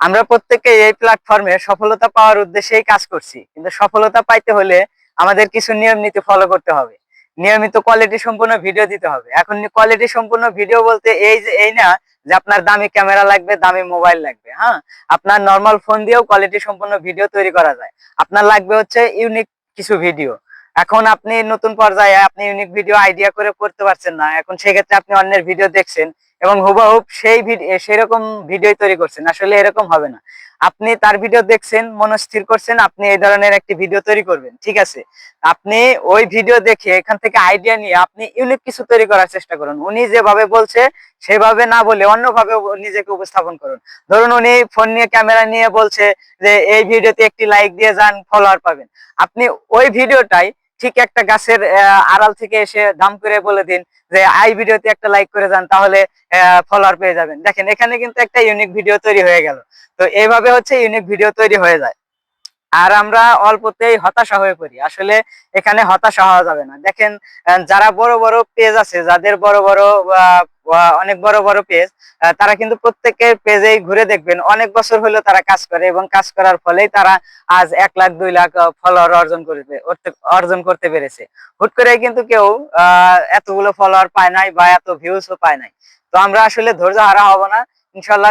আমরা প্রত্যেকে এই প্ল্যাটফর্মে সফলতা পাওয়ার উদ্দেশ্যেই কাজ করছি। কিন্তু সফলতা পাইতে হলে আমাদের কিছু নিয়ম নীতি ফলো করতে হবে। নিয়মিত কোয়ালিটি সম্পূর্ণ ভিডিও দিতে হবে। এখন কোয়ালিটি সম্পূর্ণ ভিডিও বলতে এই যে, এই না যে আপনার দামি ক্যামেরা লাগবে, দামি মোবাইল লাগবে হ্যাঁ? আপনার নর্মাল ফোন দিয়েও কোয়ালিটি সম্পূর্ণ ভিডিও তৈরি করা যায়। আপনার লাগবে হচ্ছে ইউনিক কিছু ভিডিও এখন আপনি নতুন পর্যায়ে আপনি ইউনিক ভিডিও আইডিয়া করে করতে পারছেন না। এখন সেক্ষেত্রে আপনি অন্যের ভিডিও দেখছেন। এবং হুবহুব সেই সেরকম ভিডিও তৈরি করছেন। আসলে এরকম হবে না। আপনি তার ভিডিও দেখছেন, মনস্থির করছেন, আপনি এই ধরনের একটি ভিডিও তৈরি করবেন, ঠিক আছে? আপনি ওই ভিডিও দেখে এখান থেকে আইডিয়া নিয়ে আপনি ইউনিক কিছু তৈরি করার চেষ্টা করুন। উনি যেভাবে বলছে, সেভাবে না বলে অন্যভাবে নিজেকে উপস্থাপন করুন। ধরুন উনি ফোন নিয়ে ক্যামেরা নিয়ে বলছে যে, এই ভিডিওতে একটি লাইক দিয়ে যান ফলোয়ার পাবেন। আপনি ওই ভিডিওটাই ঠিক একটা গাছের আড়াল থেকে এসে দাম করে বলে দিন যে, আই ভিডিওতে একটা লাইক করে যান তাহলে ফলোয়ার পেয়ে যাবেন। দেখেন, এখানে কিন্তু একটা ইউনিক ভিডিও তৈরি হয়ে গেল। তো এইভাবে হচ্ছে ইউনিক ভিডিও তৈরি হয়ে যায়। আর আমরা অল্পতেই হতাশা হয়ে পড়ি। আসলে এখানে হতাশা হওয়া যাবে না। দেখেন যারা বড় বড় পেজ আছে, যাদের বড় বড় অনেক বড় বড় পেজ তারা কিন্তু প্রত্যেকের পেজেই ঘুরে দেখবেন। অনেক বছর হলো তারা কাজ করে এবং কাজ করার ফলেই তারা আজ এক লাখ, দুই লাখ ফলোয়ার অর্জন করতে অর্জন করতে পেরেছে। হুট করে কিন্তু কেউ এতগুলো ফলোয়ার পায় নাই বা এত ভিউজও পায় নাই। তো আমরা আসলে ধৈর্য হারা হব না। ইনশাল্লাহ